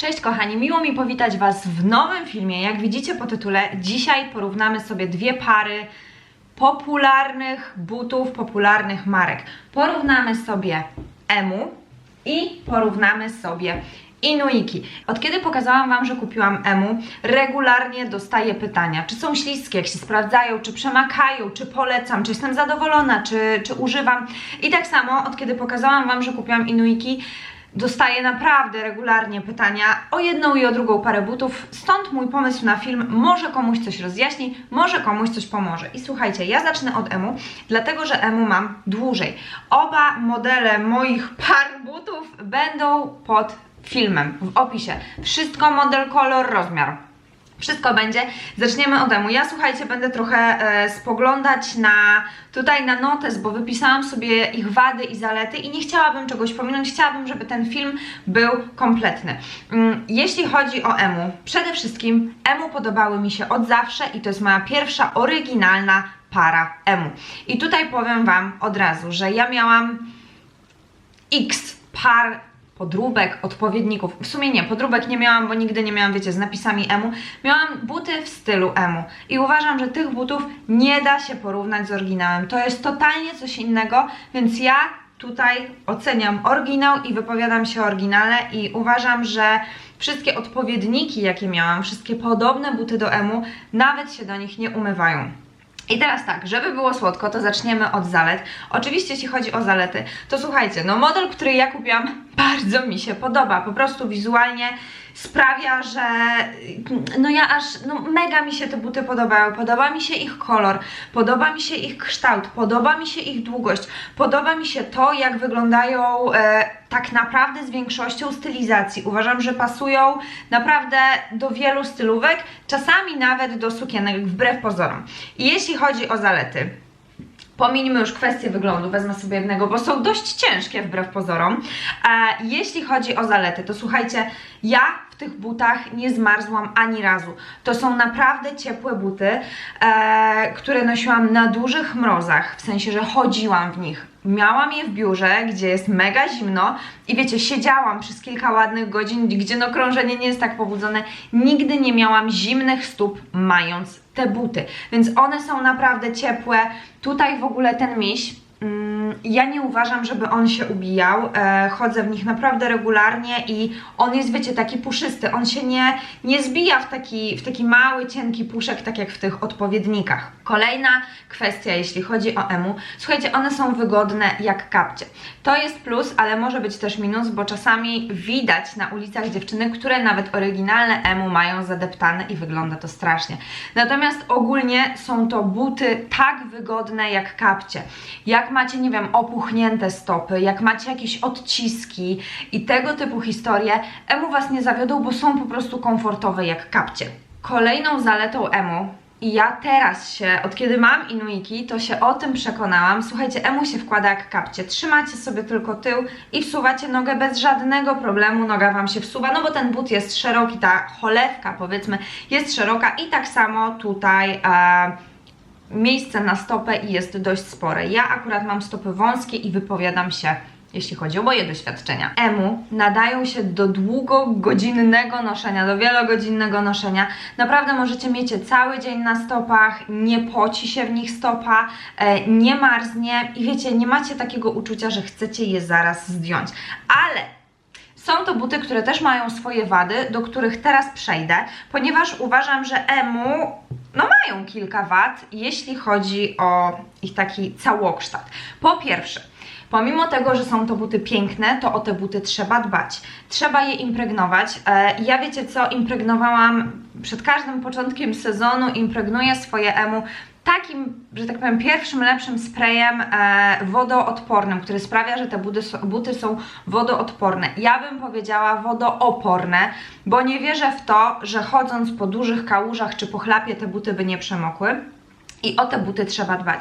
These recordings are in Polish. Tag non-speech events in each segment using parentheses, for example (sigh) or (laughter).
Cześć kochani, miło mi powitać Was w nowym filmie. Jak widzicie po tytule, dzisiaj porównamy sobie dwie pary popularnych butów, popularnych marek. Porównamy sobie Emu i porównamy sobie Inuiki. Od kiedy pokazałam Wam, że kupiłam Emu, regularnie dostaję pytania, czy są śliskie, jak się sprawdzają, czy przemakają, czy polecam, czy jestem zadowolona, czy, czy używam. I tak samo, od kiedy pokazałam Wam, że kupiłam Inuiki, dostaję naprawdę regularnie pytania o jedną i o drugą parę butów. Stąd mój pomysł na film może komuś coś rozjaśni, może komuś coś pomoże. I słuchajcie, ja zacznę od Emu, dlatego że Emu mam dłużej. Oba modele moich par butów będą pod filmem, w opisie. Wszystko model, kolor, rozmiar. Wszystko będzie. Zaczniemy od emu. Ja słuchajcie, będę trochę e, spoglądać na tutaj na notes, bo wypisałam sobie ich wady i zalety i nie chciałabym czegoś pominąć. Chciałabym, żeby ten film był kompletny. Mm, jeśli chodzi o emu, przede wszystkim emu podobały mi się od zawsze i to jest moja pierwsza oryginalna para emu. I tutaj powiem Wam od razu, że ja miałam X par podróbek, odpowiedników. W sumie nie, podróbek nie miałam, bo nigdy nie miałam, wiecie, z napisami emu. Miałam buty w stylu emu i uważam, że tych butów nie da się porównać z oryginałem. To jest totalnie coś innego, więc ja tutaj oceniam oryginał i wypowiadam się o oryginale i uważam, że wszystkie odpowiedniki, jakie miałam, wszystkie podobne buty do emu, nawet się do nich nie umywają. I teraz tak, żeby było słodko, to zaczniemy od zalet. Oczywiście, jeśli chodzi o zalety, to słuchajcie, no model, który ja kupiłam, (laughs) bardzo mi się podoba. Po prostu wizualnie sprawia, że no ja aż, no mega mi się te buty podobają. Podoba mi się ich kolor, podoba mi się ich kształt, podoba mi się ich długość, podoba mi się to, jak wyglądają e, tak naprawdę z większością stylizacji. Uważam, że pasują naprawdę do wielu stylówek, czasami nawet do sukienek, wbrew pozorom. I jeśli chodzi o zalety, Pomińmy już kwestię wyglądu, wezmę sobie jednego, bo są dość ciężkie wbrew pozorom. E, jeśli chodzi o zalety, to słuchajcie, ja w tych butach nie zmarzłam ani razu. To są naprawdę ciepłe buty, e, które nosiłam na dużych mrozach, w sensie, że chodziłam w nich. Miałam je w biurze, gdzie jest mega zimno i wiecie, siedziałam przez kilka ładnych godzin, gdzie no krążenie nie jest tak pobudzone. Nigdy nie miałam zimnych stóp mając te buty, więc one są naprawdę ciepłe. Tutaj w ogóle ten miś, mm, ja nie uważam, żeby on się ubijał. E, chodzę w nich naprawdę regularnie i on jest, wiecie, taki puszysty. On się nie, nie zbija w taki, w taki mały, cienki puszek, tak jak w tych odpowiednikach. Kolejna kwestia, jeśli chodzi o emu. Słuchajcie, one są wygodne jak kapcie. To jest plus, ale może być też minus, bo czasami widać na ulicach dziewczyny, które nawet oryginalne emu mają zadeptane i wygląda to strasznie. Natomiast ogólnie są to buty tak wygodne jak kapcie. Jak macie, nie wiem, opuchnięte stopy, jak macie jakieś odciski i tego typu historie, emu Was nie zawiodą, bo są po prostu komfortowe jak kapcie. Kolejną zaletą emu i ja teraz się, od kiedy mam Inuiki, to się o tym przekonałam. Słuchajcie, emu się wkłada jak kapcie. Trzymacie sobie tylko tył i wsuwacie nogę bez żadnego problemu. Noga Wam się wsuwa, no bo ten but jest szeroki, ta cholewka powiedzmy jest szeroka i tak samo tutaj... E, miejsce na stopę jest dość spore. Ja akurat mam stopy wąskie i wypowiadam się jeśli chodzi o moje doświadczenia. Emu nadają się do długogodzinnego noszenia, do wielogodzinnego noszenia. Naprawdę możecie mieć cały dzień na stopach, nie poci się w nich stopa, e, nie marznie i wiecie, nie macie takiego uczucia, że chcecie je zaraz zdjąć. Ale są to buty, które też mają swoje wady, do których teraz przejdę, ponieważ uważam, że emu no mają kilka wad, jeśli chodzi o ich taki całokształt. Po pierwsze, Pomimo tego, że są to buty piękne, to o te buty trzeba dbać. Trzeba je impregnować. E, ja wiecie co, impregnowałam przed każdym początkiem sezonu, impregnuję swoje emu takim, że tak powiem, pierwszym lepszym sprayem e, wodoodpornym, który sprawia, że te buty, buty są wodoodporne. Ja bym powiedziała wodooporne, bo nie wierzę w to, że chodząc po dużych kałużach czy po chlapie te buty by nie przemokły. I o te buty trzeba dbać.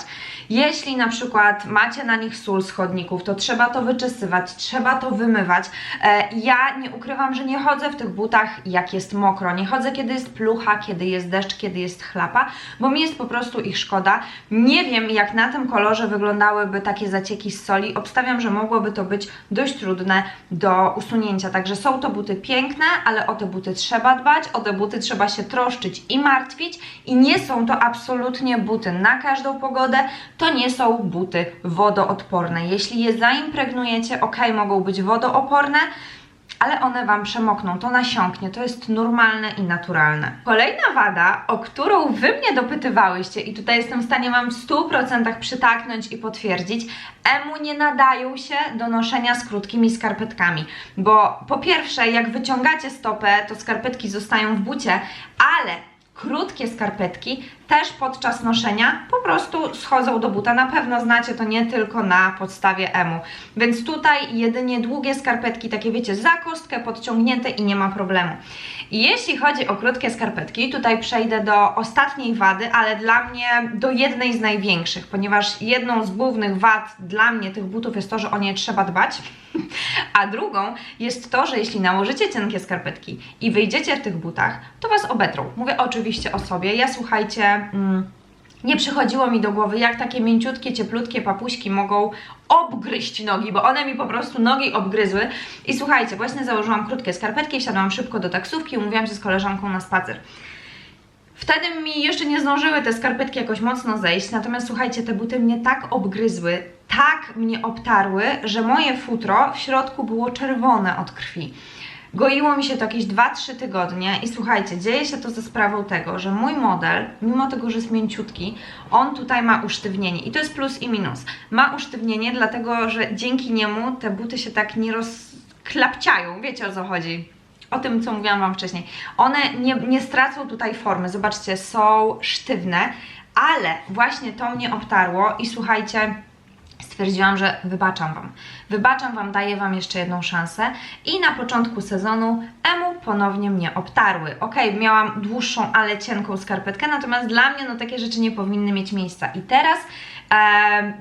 Jeśli na przykład macie na nich sól z chodników, to trzeba to wyczesywać, trzeba to wymywać. E, ja nie ukrywam, że nie chodzę w tych butach jak jest mokro. Nie chodzę kiedy jest plucha, kiedy jest deszcz, kiedy jest chlapa, bo mi jest po prostu ich szkoda. Nie wiem jak na tym kolorze wyglądałyby takie zacieki z soli. Obstawiam, że mogłoby to być dość trudne do usunięcia. Także są to buty piękne, ale o te buty trzeba dbać, o te buty trzeba się troszczyć i martwić i nie są to absolutnie buty na każdą pogodę, to nie są buty wodoodporne. Jeśli je zaimpregnujecie, ok, mogą być wodooporne, ale one Wam przemokną, to nasiąknie, to jest normalne i naturalne. Kolejna wada, o którą Wy mnie dopytywałyście i tutaj jestem w stanie Wam w 100% przytaknąć i potwierdzić, emu nie nadają się do noszenia z krótkimi skarpetkami, bo po pierwsze, jak wyciągacie stopę, to skarpetki zostają w bucie, ale krótkie skarpetki też podczas noszenia po prostu schodzą do buta. Na pewno znacie to nie tylko na podstawie emu. Więc tutaj jedynie długie skarpetki, takie wiecie, za kostkę podciągnięte i nie ma problemu. Jeśli chodzi o krótkie skarpetki, tutaj przejdę do ostatniej wady, ale dla mnie do jednej z największych, ponieważ jedną z głównych wad dla mnie tych butów jest to, że o nie trzeba dbać, (laughs) a drugą jest to, że jeśli nałożycie cienkie skarpetki i wyjdziecie w tych butach, to Was obetrą. Mówię oczywiście o sobie. Ja słuchajcie, mm, nie przychodziło mi do głowy, jak takie mięciutkie, cieplutkie papuśki mogą obgryźć nogi, bo one mi po prostu nogi obgryzły. I słuchajcie, właśnie założyłam krótkie skarpetki, wsiadłam szybko do taksówki, umówiłam się z koleżanką na spacer. Wtedy mi jeszcze nie zdążyły te skarpetki jakoś mocno zejść, natomiast słuchajcie, te buty mnie tak obgryzły, tak mnie obtarły, że moje futro w środku było czerwone od krwi. Goiło mi się to jakieś 2-3 tygodnie i słuchajcie, dzieje się to ze sprawą tego, że mój model, mimo tego, że jest mięciutki, on tutaj ma usztywnienie i to jest plus i minus. Ma usztywnienie, dlatego że dzięki niemu te buty się tak nie rozklapciają, wiecie o co chodzi o tym, co mówiłam Wam wcześniej. One nie, nie stracą tutaj formy, zobaczcie, są sztywne, ale właśnie to mnie obtarło i słuchajcie, stwierdziłam, że wybaczam Wam. Wybaczam Wam, daję Wam jeszcze jedną szansę i na początku sezonu emu ponownie mnie obtarły. Ok, miałam dłuższą, ale cienką skarpetkę, natomiast dla mnie no takie rzeczy nie powinny mieć miejsca. I teraz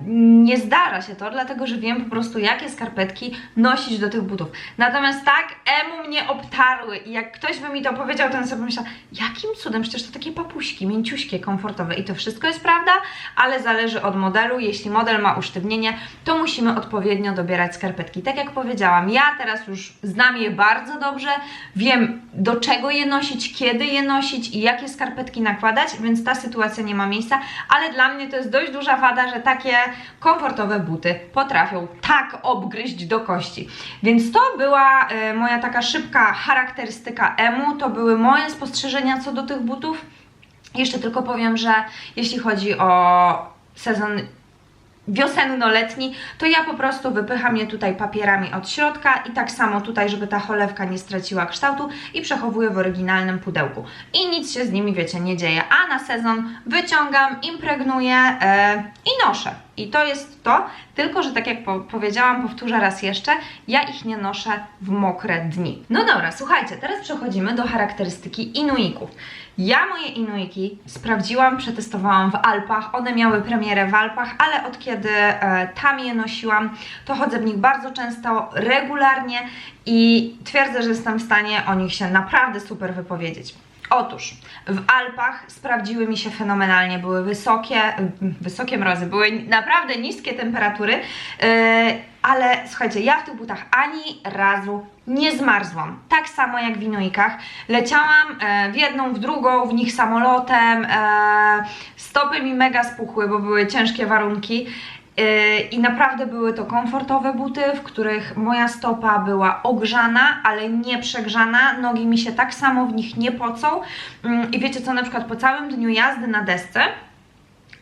nie zdarza się to, dlatego że wiem po prostu jakie skarpetki nosić do tych butów. Natomiast tak, emu mnie obtarły i jak ktoś by mi to powiedział, to bym sobie myślał, jakim cudem, przecież to takie papuśki, mięciuśkie, komfortowe i to wszystko jest prawda, ale zależy od modelu. Jeśli model ma usztywnienie, to musimy odpowiednio dobierać skarpetki. Tak jak powiedziałam, ja teraz już znam je bardzo dobrze, wiem do czego je nosić, kiedy je nosić i jakie skarpetki nakładać, więc ta sytuacja nie ma miejsca, ale dla mnie to jest dość duża wada, że takie komfortowe buty potrafią tak obgryźć do kości. Więc to była y, moja taka szybka charakterystyka emu, to były moje spostrzeżenia co do tych butów. Jeszcze tylko powiem, że jeśli chodzi o sezon wiosenno-letni, to ja po prostu wypycham je tutaj papierami od środka i tak samo tutaj, żeby ta cholewka nie straciła kształtu i przechowuję w oryginalnym pudełku. I nic się z nimi, wiecie, nie dzieje. A na sezon wyciągam, impregnuję yy, i noszę. I to jest to, tylko że tak jak po powiedziałam, powtórzę raz jeszcze, ja ich nie noszę w mokre dni. No dobra, słuchajcie, teraz przechodzimy do charakterystyki Inuików. Ja moje Inuiki sprawdziłam, przetestowałam w Alpach, one miały premierę w Alpach, ale od kiedy e, tam je nosiłam, to chodzę w nich bardzo często, regularnie i twierdzę, że jestem w stanie o nich się naprawdę super wypowiedzieć. Otóż w Alpach sprawdziły mi się fenomenalnie, były wysokie, wysokie mrozy, były naprawdę niskie temperatury, yy, ale słuchajcie, ja w tych butach ani razu nie zmarzłam. Tak samo jak w Inuikach. Leciałam e, w jedną, w drugą, w nich samolotem, e, stopy mi mega spuchły, bo były ciężkie warunki I naprawdę były to komfortowe buty, w których moja stopa była ogrzana, ale nie przegrzana. Nogi mi się tak samo w nich nie pocą. Mm, I wiecie co, na przykład po całym dniu jazdy na desce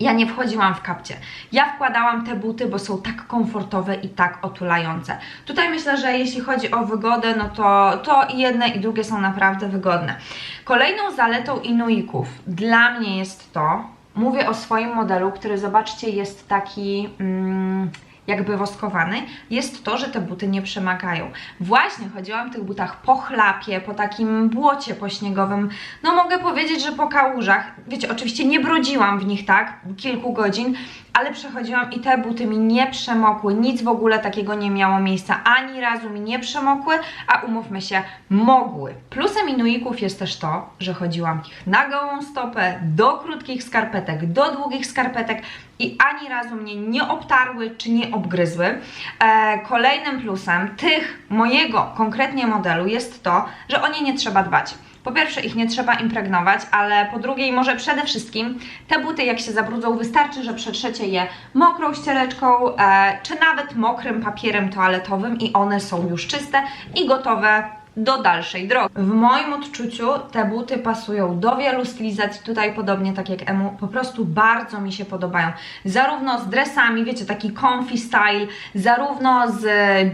ja nie wchodziłam w kapcie. Ja wkładałam te buty, bo są tak komfortowe i tak otulające. Tutaj myślę, że jeśli chodzi o wygodę, no to, to i jedne i drugie są naprawdę wygodne. Kolejną zaletą Inuików dla mnie jest to, Mówię o swoim modelu, który zobaczcie jest taki mm, jakby woskowany, jest to, że te buty nie przemagają. Właśnie chodziłam w tych butach po chlapie, po takim błocie pośniegowym, no mogę powiedzieć, że po kałużach. Wiecie, oczywiście nie brodziłam w nich tak kilku godzin, ale przechodziłam i te buty mi nie przemokły, nic w ogóle takiego nie miało miejsca, ani razu mi nie przemokły, a umówmy się, mogły. Plusem Inuików jest też to, że chodziłam w nich na gołą stopę, do krótkich skarpetek, do długich skarpetek i ani razu mnie nie obtarły czy nie obgryzły. E, kolejnym plusem tych mojego konkretnie modelu jest to, że o nie nie trzeba dbać. Po pierwsze, ich nie trzeba impregnować, ale po drugie, może przede wszystkim, te buty, jak się zabrudzą, wystarczy, że przetrzecie je mokrą ściereczką, e, czy nawet mokrym papierem toaletowym i one są już czyste i gotowe do dalszej drogi. W moim odczuciu te buty pasują do wielu stylizacji, tutaj podobnie tak jak Emu, po prostu bardzo mi się podobają. Zarówno z dresami, wiecie, taki comfy style, zarówno z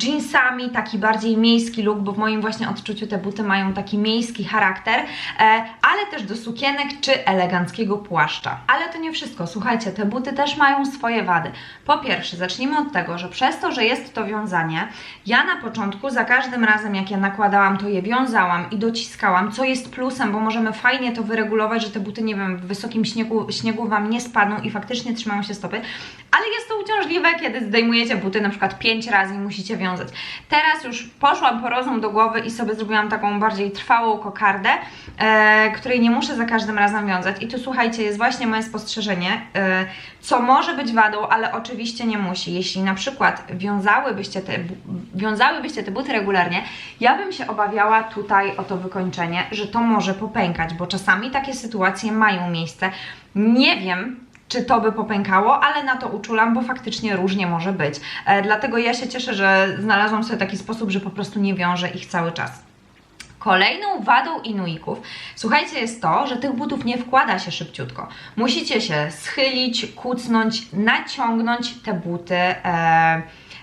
jeansami, taki bardziej miejski look, bo w moim właśnie odczuciu te buty mają taki miejski charakter, e, ale też do sukienek czy eleganckiego płaszcza. Ale to nie wszystko, słuchajcie, te buty też mają swoje wady. Po pierwsze, zacznijmy od tego, że przez to, że jest to wiązanie, ja na początku za każdym razem jak je nakładałam, to je wiązałam i dociskałam, co jest plusem, bo możemy fajnie to wyregulować, że te buty, nie wiem, w wysokim śniegu, śniegu Wam nie spadną i faktycznie trzymają się stopy, ale jest to uciążliwe, kiedy zdejmujecie buty na przykład 5 razy i musicie wiązać. Teraz już poszłam po rozum do głowy i sobie zrobiłam taką bardziej trwałą kokardę, e, której nie muszę za każdym razem wiązać. I tu słuchajcie, jest właśnie moje spostrzeżenie, e, co może być wadą, ale oczywiście nie musi. Jeśli na przykład wiązałybyście te, wiązałybyście te buty regularnie, ja bym się obawiała tutaj o to wykończenie, że to może popękać, bo czasami takie sytuacje mają miejsce. Nie wiem, czy to by popękało, ale na to uczulam, bo faktycznie różnie może być. E, dlatego ja się cieszę, że znalazłam sobie taki sposób, że po prostu nie wiążę ich cały czas. Kolejną wadą Inuików, słuchajcie, jest to, że tych butów nie wkłada się szybciutko. Musicie się schylić, kucnąć, naciągnąć te buty e,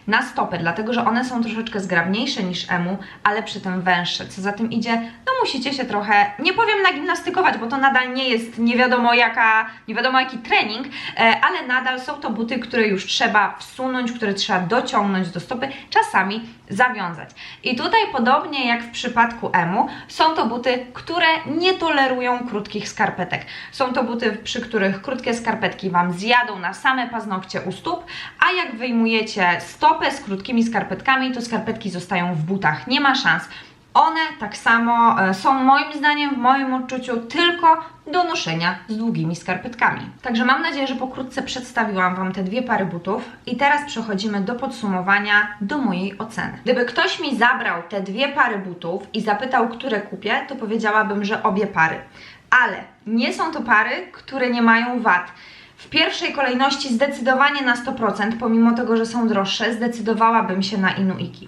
na stopę, dlatego że one są troszeczkę zgrabniejsze niż emu, ale przy tym węższe. Co za tym idzie, no musicie się trochę, nie powiem nagimnastykować, bo to nadal nie jest nie wiadomo jaka, nie wiadomo jaki trening, e, ale nadal są to buty, które już trzeba wsunąć, które trzeba dociągnąć do stopy, czasami zawiązać. I tutaj podobnie jak w przypadku emu, są to buty, które nie tolerują krótkich skarpetek. Są to buty, przy których krótkie skarpetki Wam zjadą na same paznokcie u stóp, a jak wyjmujecie stopę z krótkimi skarpetkami, to skarpetki zostają w butach. Nie ma szans. One tak samo e, są moim zdaniem, w moim odczuciu, tylko do noszenia z długimi skarpetkami. Także mam nadzieję, że pokrótce przedstawiłam Wam te dwie pary butów i teraz przechodzimy do podsumowania, do mojej oceny. Gdyby ktoś mi zabrał te dwie pary butów i zapytał, które kupię, to powiedziałabym, że obie pary. Ale nie są to pary, które nie mają wad. W pierwszej kolejności zdecydowanie na 100%, pomimo tego, że są droższe, zdecydowałabym się na Inuiki.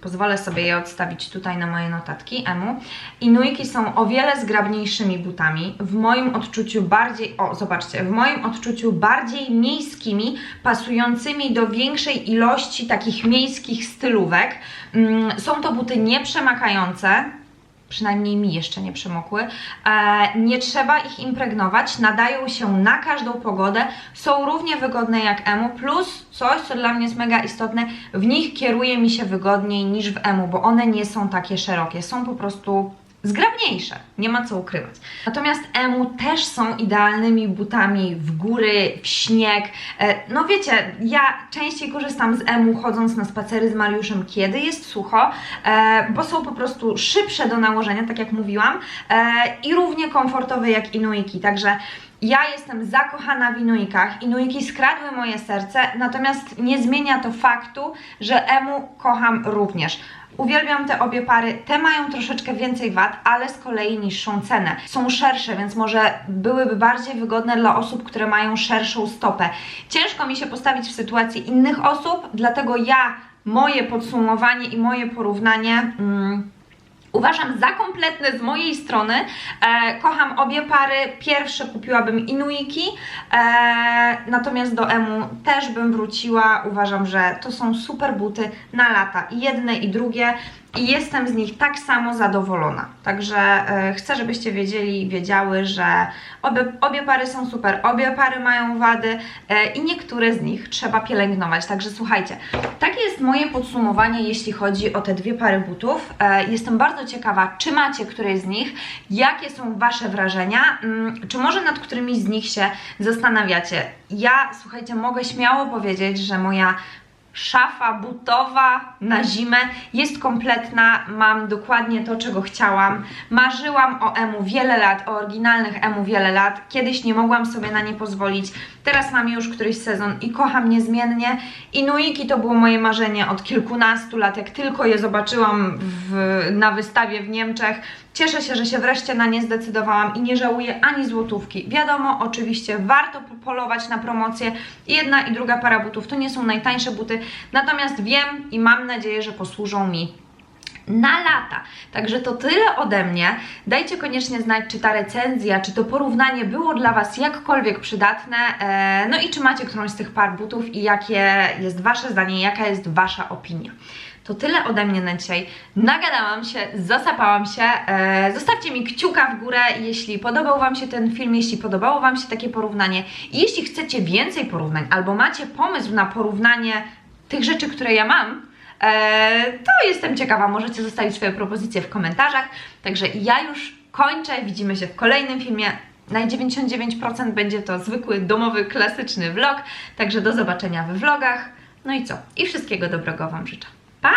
Pozwolę sobie je odstawić tutaj na moje notatki, Emu. Inuiki są o wiele zgrabniejszymi butami, w moim odczuciu bardziej, o zobaczcie, w moim odczuciu bardziej miejskimi, pasującymi do większej ilości takich miejskich stylówek. Mm, Są to buty nieprzemakające, przynajmniej mi jeszcze nie przemokły. E, nie trzeba ich impregnować, nadają się na każdą pogodę, są równie wygodne jak emu, plus coś, co dla mnie jest mega istotne, w nich kieruje mi się wygodniej niż w emu, bo one nie są takie szerokie, są po prostu zgrabniejsze, nie ma co ukrywać. Natomiast emu też są idealnymi butami w góry, w śnieg. E, No wiecie, ja częściej korzystam z emu chodząc na spacery z Mariuszem, kiedy jest sucho, e, bo są po prostu szybsze do nałożenia, tak jak mówiłam, e, i równie komfortowe jak Inuiki, także ja jestem zakochana w Inuikach. Inuiki skradły moje serce, natomiast nie zmienia to faktu, że emu kocham również. Uwielbiam te obie pary. Te mają troszeczkę więcej wad, ale z kolei niższą cenę. Są szersze, więc może byłyby bardziej wygodne dla osób, które mają szerszą stopę. Ciężko mi się postawić w sytuacji innych osób, dlatego ja moje podsumowanie i moje porównanie. Mm, Uważam za kompletne z mojej strony. E, kocham obie pary. Pierwsze kupiłabym Inuiki, e, natomiast do Emu też bym wróciła. Uważam, że to są super buty na lata. Jedne i drugie. I jestem z nich tak samo zadowolona. Także e, chcę, żebyście wiedzieli, wiedziały, że obie, obie pary są super, obie pary mają wady e, i niektóre z nich trzeba pielęgnować. Także słuchajcie, takie jest moje podsumowanie, jeśli chodzi o te dwie pary butów. E, jestem bardzo ciekawa, czy macie któreś z nich, jakie są Wasze wrażenia, mm, czy może nad którymi z nich się zastanawiacie. Ja, słuchajcie, mogę śmiało powiedzieć, że moja szafa butowa na zimę jest kompletna, mam dokładnie to, czego chciałam. Marzyłam o emu wiele lat, o oryginalnych emu wiele lat. Kiedyś nie mogłam sobie na nie pozwolić. Teraz mam już któryś sezon i kocham niezmiennie. Inuiki to było moje marzenie od kilkunastu lat. Jak tylko je zobaczyłam w, na wystawie w Niemczech, Cieszę się, że się wreszcie na nie zdecydowałam i nie żałuję ani złotówki. Wiadomo, oczywiście warto polować na promocję. Jedna i druga para butów to nie są najtańsze buty, natomiast wiem i mam nadzieję, że posłużą mi na lata. Także to tyle ode mnie. Dajcie koniecznie znać, czy ta recenzja, czy to porównanie było dla Was jakkolwiek przydatne. E, no i czy macie którąś z tych par butów i jakie jest Wasze zdanie, jaka jest Wasza opinia. To tyle ode mnie na dzisiaj. Nagadałam się, zasapałam się. E, zostawcie mi kciuka w górę, jeśli podobał Wam się ten film, jeśli podobało Wam się takie porównanie. I jeśli chcecie więcej porównań, albo macie pomysł na porównanie tych rzeczy, które ja mam, e, to jestem ciekawa. Możecie zostawić swoje propozycje w komentarzach. Także ja już kończę. Widzimy się w kolejnym filmie. Na 99% będzie to zwykły, domowy, klasyczny vlog. Także do zobaczenia we vlogach. No i co? I wszystkiego dobrego Wam życzę. Pa!